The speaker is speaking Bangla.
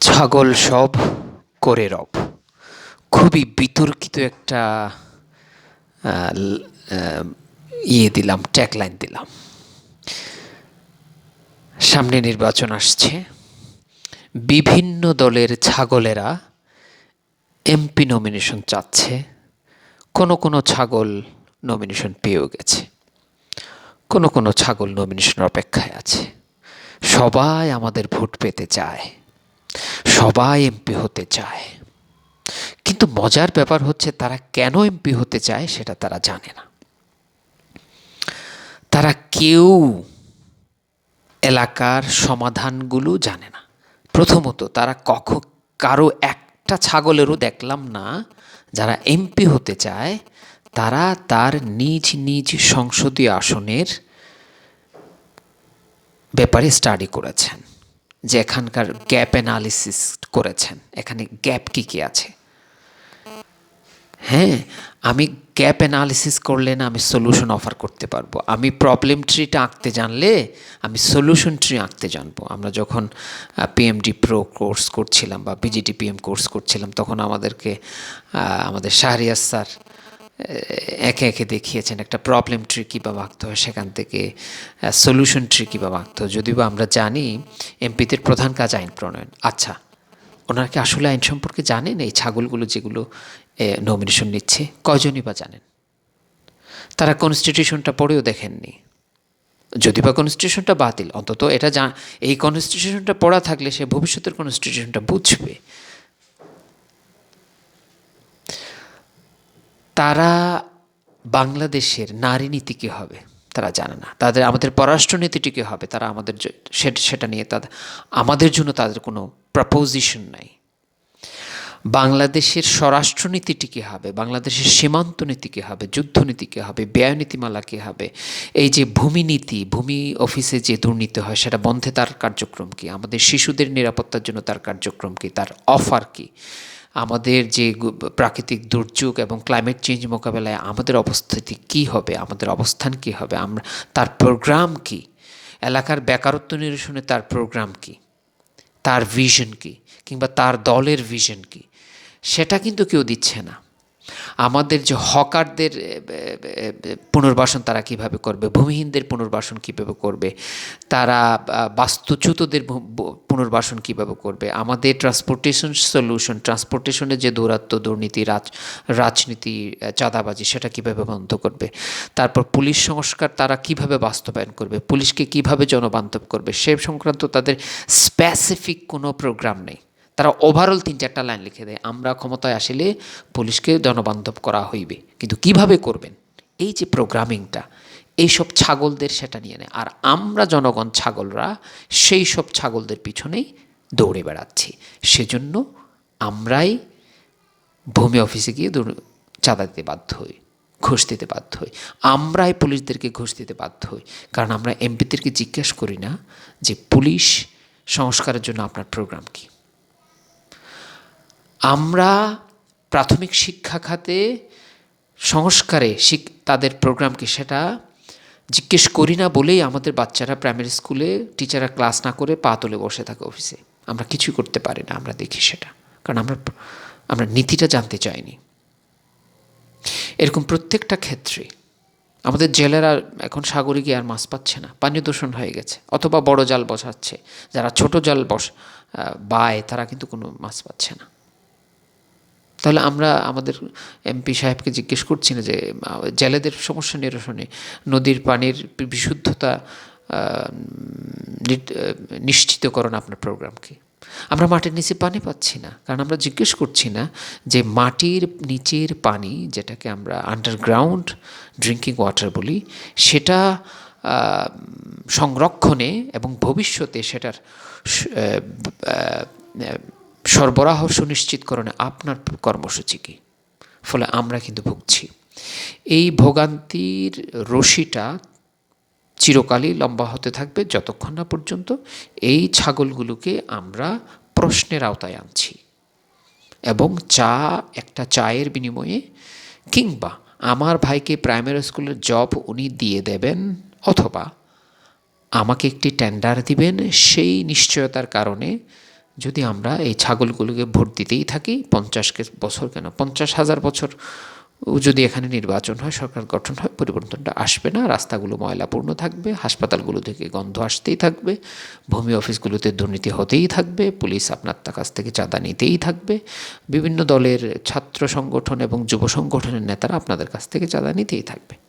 ছাগল সব করে রব। খুবই বিতর্কিত একটা ইয়ে দিলাম ট্যাগলাইন দিলাম। সামনে নির্বাচন আসছে। বিভিন্ন দলের ছাগলেরা এমপি নমিনেশন চাচ্ছে। কোনো কোনো ছাগল নমিনেশন পেয়েও গেছে। কোনো কোনো ছাগল নমিনেশন অপেক্ষায় আছে। সবাই আমাদের ভোট পেতে চায়। সবাই এমপি হতে চায়। কিন্তু মজার ব্যাপার হচ্ছে তারা কেন এমপি হতে চায় সেটা তারা জানে না। তারা কেউ এলাকার সমাধানগুলো জানে না। প্রথমত তারা কখ, কারও একটা ছাগলেরও দেখলাম না যারা এমপি হতে চায়, তারা তার নিজ নিজ সংসদীয় আসনের ব্যাপারে স্টাডি করেছেন। যে এখানকার গ্যাপ অ্যানালিসিস করেছেন, এখানে গ্যাপ কী কী আছে? হ্যাঁ আমি গ্যাপ অ্যানালিসিস করলে না আমি সলিউশন অফার করতে পারব। আমি প্রবলেম ট্রিটা আঁকতে জানলে আমি সলিউশন ট্রি আঁকতে জানব। আমরা যখন পিএমডি প্রো কোর্স করছিলাম বা বিজিটি পিএম কোর্স করছিলাম, তখন আমাদেরকে আমাদের শাহরিয়ার স্যার একে একে দেখিয়েছেন একটা প্রবলেম ট্রি কীভাবে আঁকতে হয় সেখান থেকে সলিউশন ট্রি কীভাবে আঁকতে হয় যদিও বা আমরা জানি এমপিদের প্রধান কাজ আইন প্রণয়ন। আচ্ছা ওনারা কি আসলে আইন সম্পর্কে জানেন এই ছাগলগুলো যেগুলো নমিনেশন নিচ্ছে? কয়জনই বা জানেন? তারা কনস্টিটিউশনটা পড়েও দেখেননি। যদি বা কনস্টিটিউশনটা বাতিল, অন্তত এটা এই কনস্টিটিউশনটা পড়া থাকলে সে ভবিষ্যতের কনস্টিটিউশনটা বুঝবে। তারা বাংলাদেশের নারী নীতি কী হবে? তারা জানে না। তাদের, আমাদের পররাষ্ট্রনীতিটি কী হবে? তারা আমাদের সেটা নিয়ে তাদের, আমাদের জন্য তাদের কোনো প্রপোজিশন নাই। বাংলাদেশের স্বরাষ্ট্রনীতিটি কী হবে? বাংলাদেশের সীমান্ত নীতি কী হবে? যুদ্ধনীতি কী হবে? ব্যয় নীতিমালা কী হবে? এই যে ভূমি নীতি, ভূমি অফিসে যে দুর্নীতি হয়, সেটা বন্ধে তার কার্যক্রম কী? আমাদের শিশুদের নিরাপত্তার জন্য তার কার্যক্রম কী? তার অফার কী? আমাদের যে প্রাকৃতিক দুর্যোগ এবং ক্লাইমেট চেঞ্জ মোকাবেলায় আমাদের অবস্থিতি কি হবে? আমাদের অবস্থান কি হবে? আমরা, তার প্রোগ্রাম কি? এলাকার বেকারত্ব নিরসনে তার প্রোগ্রাম কি? তার ভিশন কি? কিংবা তার দলের ভিশন কি? সেটা কিন্তু কেউ দিচ্ছে না। আমাদের যে হকারদের পুনর্বাসন তারা কীভাবে করবে? ভূমিহীনদের পুনর্বাসন কীভাবে করবে? তারা বাস্তুচ্যুতদের পুনর্বাসন কীভাবে করবে? আমাদের ট্রান্সপোর্টেশন সলিউশন ট্রান্সপোর্টেশনের যে দৌরাত্ম দুর্নীতি, রাজ, রাজনীতি চাঁদাবাজি, সেটা কীভাবে বন্ধ করবে? তারপর পুলিশ সংস্কার তারা কীভাবে বাস্তবায়ন করবে? পুলিশকে কীভাবে জনবান্ধব করবে? সে সংক্রান্ত তাদের স্পেসিফিক কোনো প্রোগ্রাম নেই। তারা ওভারঅল তিন চারটা লাইন লিখে দেয়। আমরা ক্ষমতায় আসলে পুলিশকে জনবান্ধব করা হইবে। কিন্তু কীভাবে করবেন? এই যে প্রোগ্রামিংটা এইসব ছাগলদের সেটা নিয়ে নেয়। আর আমরা জনগণ ছাগলরা সেই সব ছাগলদের পিছনেই দৌড়ে বেড়াচ্ছি। সেজন্য আমরাই ভূমি অফিসে গিয়ে চাঁদা দিতে বাধ্য হই, ঘুষ দিতে বাধ্য হই। আমরাই পুলিশদেরকে ঘুষ দিতে বাধ্য হই। কারণ আমরা এমপিদেরকে জিজ্ঞেস করি না যে পুলিশ সংস্কারের জন্য আপনার প্রোগ্রাম কী? আমরা প্রাথমিক শিক্ষা খাতে সংস্কারে শিক, তাদের প্রোগ্রামকে সেটা জিজ্ঞেস করি না বলেই আমাদের বাচ্চারা প্রাইমারি স্কুলে টিচাররা ক্লাস না করে পা তুলে বসে থাকে অফিসে। আমরা কিছুই করতে পারি না, আমরা দেখি সেটা। কারণ আমরা আমরা নীতিটা জানতে চাইনি। এরকম প্রত্যেকটা ক্ষেত্রে আমাদের জেলেরা এখন সাগরে গিয়ে আর মাছ পাচ্ছে না পানি দূষণ হয়ে গেছে, অথবা বড় জাল বসাচ্ছে। যারা ছোট জাল বস বায়, তারা কিন্তু কোনো মাছ পাচ্ছে না। তাহলে আমরা আমাদের এমপি সাহেবকে জিজ্ঞেস করছি না যে জেলেদের সমস্যা নিরসনে, নদীর পানির বিশুদ্ধতা নিশ্চিতকরণ আপনার প্রোগ্রাম কি আমরা মাটির নিচে পানি পাচ্ছি না, কারণ আমরা জিজ্ঞেস করছি না যে মাটির নিচের পানি, যেটাকে আমরা আন্ডারগ্রাউন্ড ড্রিঙ্কিং ওয়াটার বলি, সেটা সংরক্ষণে এবং ভবিষ্যতে সেটার সরবরাহ সুনিশ্চিতকরণে আপনার কর্মসূচি কী? ফলে আমরা কিন্তু ভুগছি। এই ভোগান্তির রশিটা চিরকালই লম্বা হতে থাকবে যতক্ষণ না পর্যন্ত এই ছাগলগুলোকে আমরা প্রশ্নের আওতায় আনছি। এবং চা, একটা চায়ের বিনিময়ে কিংবা আমার ভাইকে প্রাইমারি স্কুলের জব উনি দিয়ে দেবেন অথবা আমাকে একটি টেন্ডার দিবেন, সেই নিশ্চয়তার কারণে যদি আমরা এই ছাগলগুলোকে ভোট দিতেই থাকি, পঞ্চাশকে বছর কেন? পঞ্চাশ হাজার বছর যদি এখানে নির্বাচন হয়, সরকার গঠন হয়, পরিবর্তনটা আসবে না। রাস্তাগুলো ময়লাপূর্ণ থাকবে, হাসপাতালগুলো থেকে গন্ধ আসতেই থাকবে, ভূমি অফিসগুলোতে দুর্নীতি হতেই থাকবে, পুলিশ আপনার কাছ থেকে চাঁদা নিতেই থাকবে। বিভিন্ন দলের ছাত্র সংগঠন এবং যুব সংগঠনের নেতারা আপনাদের কাছ থেকে চাঁদা নিতেই থাকবে।